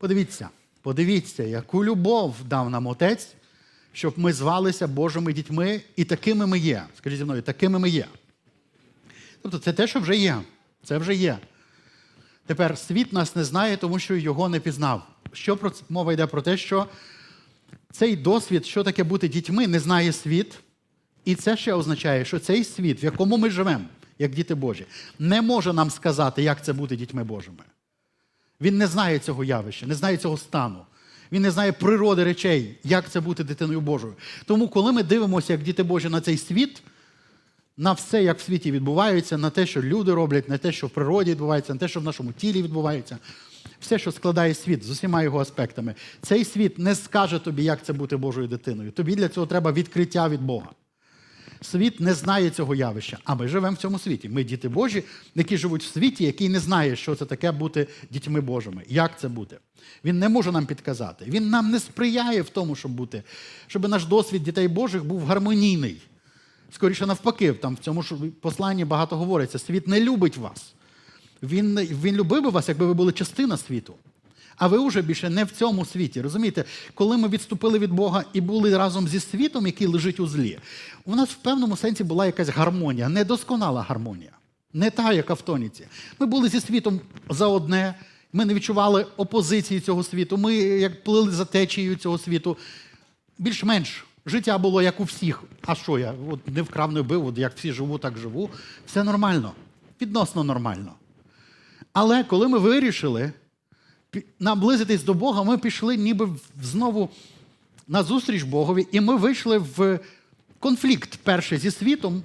Подивіться, подивіться, яку любов дав нам Отець, щоб ми звалися Божими дітьми, і такими ми є. Скажіть зі мною, такими ми є. Тобто це те, що вже є. Це вже є. Тепер світ нас не знає, тому що його не пізнав. Що про це? мова йде про те, що цей досвід, що таке бути дітьми, не знає світ. І це ще означає, що цей світ, в якому ми живемо, як діти Божі, не може нам сказати, як це бути дітьми Божими. Він не знає цього явища, не знає цього стану. Він не знає природи речей, як це бути дитиною Божою. Тому, коли ми дивимося, як діти Божі, на цей світ, на все, як в світі відбувається, на те, що люди роблять, на те, що в природі відбувається, на те, що в нашому тілі відбувається, все, що складає світ з усіма його аспектами, цей світ не скаже тобі, як це бути Божою дитиною. Тобі для цього треба відкриття від Бога. Світ не знає цього явища, а ми живемо в цьому світі. Ми діти Божі, які живуть в світі, який не знає, що це таке бути дітьми Божими. Як це бути? Він не може нам підказати. Він нам не сприяє в тому, щоб бути, щоб наш досвід дітей Божих був гармонійний. Скоріше навпаки, там в цьому ж посланні багато говориться: світ не любить вас. Він, він любив би вас, якби ви були частина світу. А ви вже більше не в цьому світі. Розумієте, коли ми відступили від Бога і були разом зі світом, який лежить у злі, у нас в певному сенсі була якась гармонія, недосконала гармонія, не та, яка в тоніці. Ми були зі світом за одне, ми не відчували опозиції цього світу, ми як плили за течією цього світу. Більш-менш життя було як у всіх. А що я? От не вкрав, не вбив, от як всі живу, так живу. Все нормально, відносно нормально. Але коли ми вирішили наблизитись до Бога, ми пішли ніби знову на зустріч Богові, і ми вийшли в конфлікт перший зі світом,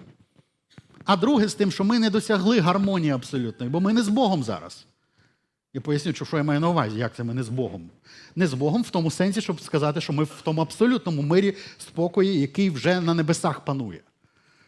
а друге з тим, що ми не досягли гармонії абсолютної, бо ми не з Богом зараз. Я поясню, що я маю на увазі, як це ми не з Богом. Не з Богом в тому сенсі, щоб сказати, що ми в тому абсолютному мирі спокої, який вже на небесах панує.